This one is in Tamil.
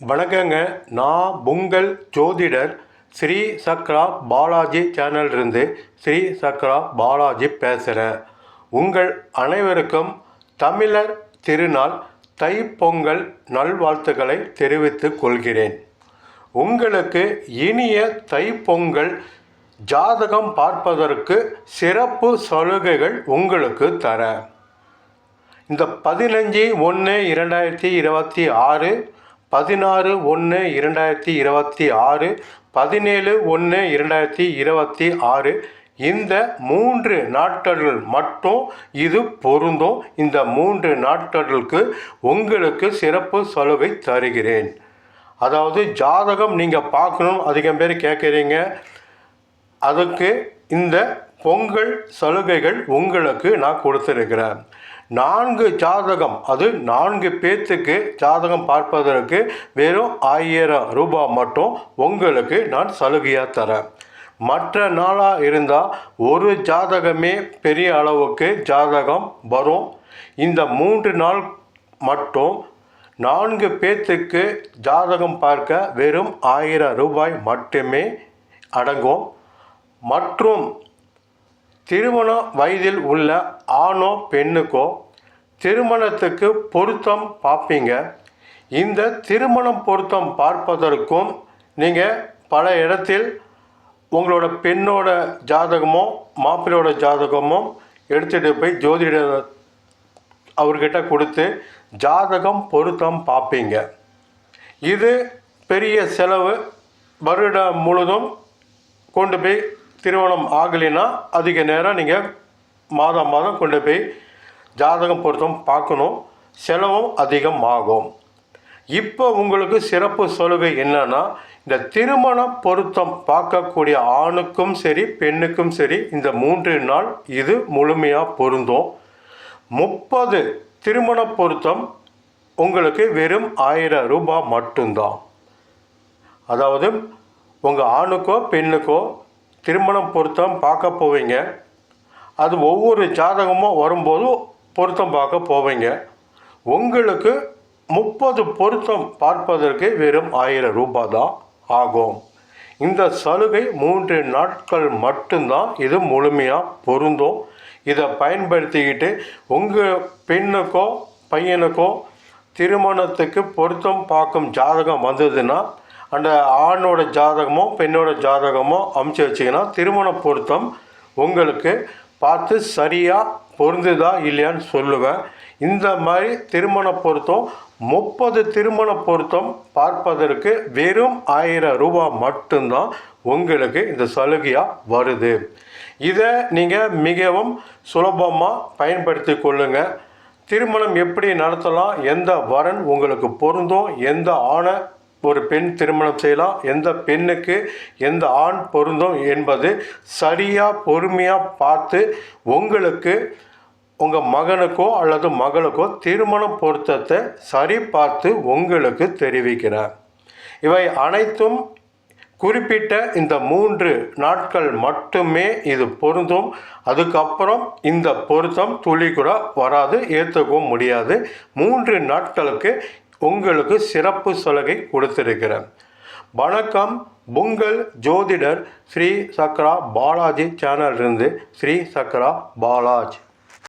வணக்கங்க. நான் உங்கள் ஜோதிடர் ஸ்ரீ சக்ரா பாலாஜி சேனல்ருந்து ஸ்ரீ சக்ரா பாலாஜி பேசுகிறேன் உங்கள் அனைவருக்கும் தமிழர் திருநாள் தைப்பொங்கல் நல்வாழ்த்துக்களை தெரிவித்துக் கொள்கிறேன். உங்களுக்கு இனிய தைப்பொங்கல் ஜாதகம் பார்ப்பதற்கு சிறப்பு சலுகைகள் உங்களுக்கு தரேன். இந்த பதினஞ்சு ஒன்று இரண்டாயிரத்தி இருபத்தி ஆறு பதினாறு ஒன்று இரண்டாயிரத்தி இருபத்தி ஆறு பதினேழு ஒன்று இரண்டாயிரத்தி இருபத்தி ஆறு. இந்த மூன்று நாட்கள் மட்டும் இது பொருந்தும். இந்த மூன்று நாட்களுக்கு உங்களுக்கு சிறப்பு சலுகை தருகிறேன். அதாவது ஜாதகம் நீங்கள் பார்க்கணும் அதிகம் பேர் கேட்குறீங்க. அதுக்கு இந்த பொங்கல் சலுகைகள் உங்களுக்கு நான் கொடுத்துருக்கிறேன். நான்கு ஜாதகம் அது நான்கு பேர்த்துக்கு ஜாதகம் பார்ப்பதற்கு வெறும் ஆயிரம் ரூபாய் மட்டும் உங்களுக்கு நான் சலுகையாக தரேன். மற்ற நாளாக இருந்தால் ஒரு ஜாதகமே பெரிய அளவுக்கு ஜாதகம் வரும். இந்த மூன்று நாள் மட்டும் நான்கு பேர்த்துக்கு ஜாதகம் பார்க்க வெறும் ஆயிரம் ரூபாய் மட்டுமே அடங்கும். மற்றும் திருமண வயதில் உள்ள ஆணோ பெண்ணுக்கோ திருமணத்துக்கு பொருத்தம் பார்ப்பீங்க. இந்த திருமணம் பொருத்தம் பார்ப்பதற்கும் நீங்கள் பல இடத்தில் உங்களோட பெண்ணோட ஜாதகமோ மாப்பிள்ளையோட ஜாதகமோ எடுத்துகிட்டு போய் ஜோதிட அவர்கிட்ட கொடுத்து ஜாதகம் பொருத்தம் பார்ப்பீங்க. இது பெரிய செலவு. வருடம் முழுதும் கொண்டு போய் திருமணம் ஆகலைன்னா அதிக நேரம் நீங்கள் மாதம் மாதம் கொண்டு போய் ஜாதகம் பொருத்தம் பார்க்கணும். செலவும் அதிகம் ஆகும் இப்போ உங்களுக்கு சிறப்பு சலுகை என்னன்னா இந்த திருமண பொருத்தம் பார்க்கக்கூடிய ஆணுக்கும் சரி பெண்ணுக்கும் சரி இந்த மூன்று நாள் இது முழுமையாக பொருந்தும். முப்பது திருமண பொருத்தம் உங்களுக்கு வெறும் ஆயிரம் ரூபாய் மட்டும்தான். அதாவது உங்கள் ஆணுக்கோ பெண்ணுக்கோ திருமணம் பொருத்தம் பார்க்க போவீங்க. அது ஒவ்வொரு ஜாதகமும் வரும்போதும் பொருத்தம் பார்க்க போவீங்க. உங்களுக்கு முப்பது பொருத்தம் பார்ப்பதற்கு வெறும் ஆயிரம் ரூபாய் தான் ஆகும். இந்த சலுகை மூன்று நாட்கள் மட்டும்தான். இது முழுமையாக பொருந்தும். இதை பயன்படுத்திக்கிட்டு உங்கள் பெண்ணுக்கோ பையனுக்கோ திருமணத்துக்கு பொருத்தம் பார்க்கும் ஜாதகம் வந்ததுன்னா அந்த ஆணோட ஜாதகமோ பெண்ணோட ஜாதகமோ அமுச்சு வச்சிங்கன்னா திருமண பொருத்தம் உங்களுக்கு பார்த்து சரியாக பொருந்துதா இல்லையான்னு சொல்லுவேன். இந்த மாதிரி திருமண பொருத்தம் முப்பது திருமண பொருத்தம் பார்ப்பதற்கு வெறும் ஆயிரம் ரூபாய் மட்டும்தான் உங்களுக்கு இந்த சலுகையாக வருது. இதை நீங்கள் மிகவும் சுலபமாக பயன்படுத்தி கொள்ளுங்கள் திருமணம் எப்படி நடத்தலாம் எந்த வரன் உங்களுக்கு பொருந்தும் எந்த ஆணை ஒரு பெண் திருமணம் செய்யலாம். எந்த பெண்ணுக்கு எந்த ஆண் பொருந்தும் என்பது சரியாக பொறுமையாக பார்த்து உங்களுக்கு உங்கள் மகனுக்கோ அல்லது மகளுக்கோ திருமணம் பொருத்தத்தை சரி பார்த்து உங்களுக்கு தெரிவிக்கிறேன். இவை அனைத்தும் குறிப்பிட்ட இந்த மூன்று நாட்கள் மட்டுமே இது பொருந்தும். அதுக்கப்புறம் இந்த பொருத்தம் துளி கூட வராது ஏற்றுக்கவும் முடியாது. மூன்று நாட்களுக்கு உங்களுக்கு சிறப்பு சலுகை கொடுத்திருக்கிறேன். வணக்கம். உங்கள் ஜோதிடர் ஸ்ரீ சக்ரா பாலாஜி சேனலிருந்து ஸ்ரீ சக்ரா பாலாஜ்.